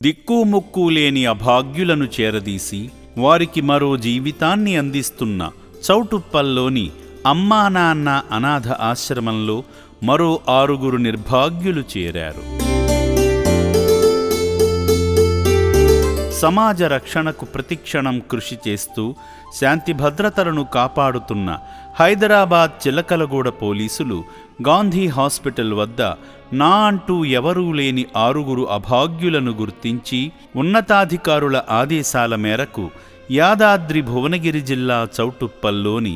దిక్కుముక్కు లేని అభాగ్యులను చేరదీసి వారికి మరో జీవితాన్ని అందిస్తున్న చౌటుప్పల్లోని అమ్మా నాన్న అనాథ ఆశ్రమంలో మరో ఆరుగురు నిర్భాగ్యులు చేరారు. సమాజ రక్షణకు ప్రతిక్షణం కృషి చేస్తూ శాంతి భద్రతలను కాపాడుతున్న హైదరాబాద్ చిలకలగూడ పోలీసులు గాంధీ హాస్పిటల్ వద్ద నా అంటూ ఎవరూ లేని ఆరుగురు అభాగ్యులను గుర్తించి ఉన్నతాధికారుల ఆదేశాల మేరకు యాదాద్రి భువనగిరి జిల్లా చౌటుప్పల్లోని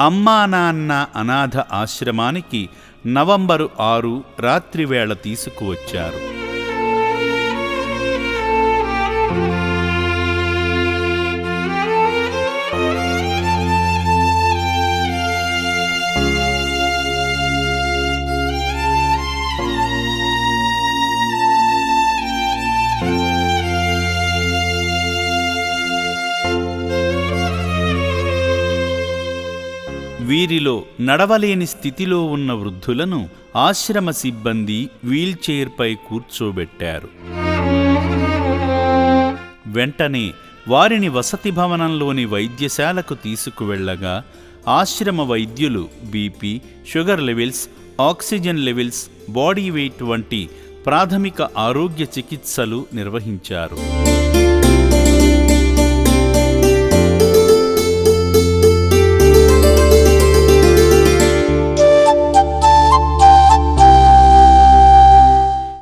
అమ్మా నాన్న అనాథ ఆశ్రమానికి నవంబరు ఆరు రాత్రివేళ తీసుకువచ్చారు. వీరిలో నడవలేని స్థితిలో ఉన్న వృద్ధులను ఆశ్రమ సిబ్బంది వీల్చైర్పై కూర్చోబెట్టారు. వెంటనే వారిని వసతి భవనంలోని వైద్యశాలకు తీసుకువెళ్ళగా ఆశ్రమ వైద్యులు BP sugar levels oxygen levels body weight వంటి ప్రాథమిక ఆరోగ్య చికిత్సలు నిర్వహించారు.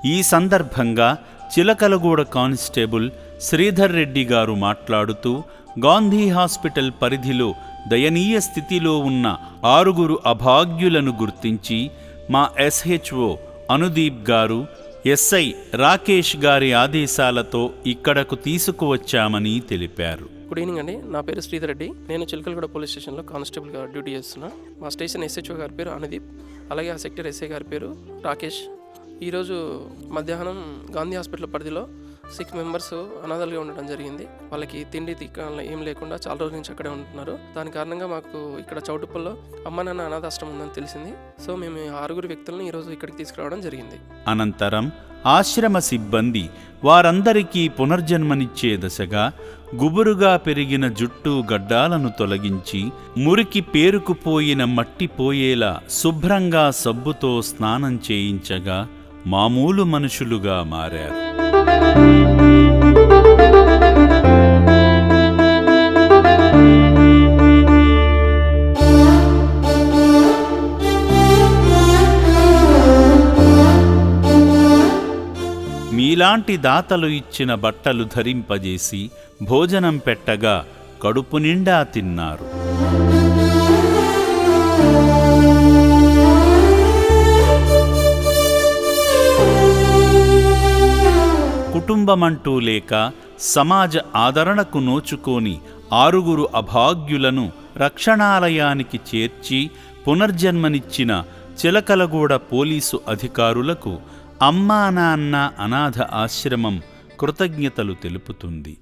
ఈ సందర్భంగా చిలకలగూడ కానిస్టేబుల్ శ్రీధర్ రెడ్డి గారు మాట్లాడుతూ గాంధీ హాస్పిటల్ పరిధిలో దయనీయ స్థితిలో ఉన్న ఆరుగురు అభాగ్యులను గుర్తించి మా ఎస్హెచ్ఓ అనుదీప్ గారు ఎస్ఐ రాకేష్ గారి ఆదేశాలతో ఇక్కడకు తీసుకువచ్చామని తెలిపారు. గుడ్ ఈవినింగ్ అండి. నా పేరు శ్రీధర్ రెడ్డి. నేను చిలకలగూడ పోలీస్ స్టేషన్లో కానిస్టేబుల్గా డ్యూటీ చేస్తున్నా. మా స్టేషన్ ఎస్హెచ్ఓ గారి పేరు అనుదీప్. అలాగే ఆ సెక్టర్ ఎస్ఐ గారి పేరు రాకేష్. ఈరోజు మధ్యాహ్నం గాంధీ హాస్పిటల్ పరిధిలో సిక్స్ మెంబర్స్ అనాథలుగా ఉండడం జరిగింది. వాళ్ళకి తిండి తిక్కడం ఏం లేకుండా చాలా రోజుల నుంచి అక్కడే ఉంటున్నారు. దాని కారణంగా మాకు ఇక్కడ చౌటుప్పల్లో అమ్మ నాన్న అనాథాశ్రమం ఉందని తెలిసింది. సో మేము ఆరుగురు వ్యక్తులను ఈరోజు ఇక్కడికి తీసుకురావడం జరిగింది. అనంతరం ఆశ్రమ సిబ్బంది వారందరికీ పునర్జన్మనిచ్చే దశగా గుబురుగా పెరిగిన జుట్టు గడ్డాలను తొలగించి మురికి పేరుకుపోయిన మట్టి పోయేలా శుభ్రంగా సబ్బుతో స్నానం చేయించగా మామూలు మనుషులుగా మారారు. మీలాంటి దాతలు ఇచ్చిన బట్టలు ధరింపజేసి భోజనం పెట్టగా కడుపు నిండా తిన్నారు. కుటుంబమంటూ లేక సమాజ ఆదరణకు నోచుకోని ఆరుగురు అభాగ్యులను రక్షణాలయానికి చేర్చి పునర్జన్మనిచ్చిన చిలకలగూడ పోలీసు అధికారులకు అమ్మా నాన్న అనాథ ఆశ్రమం కృతజ్ఞతలు తెలుపుతుంది.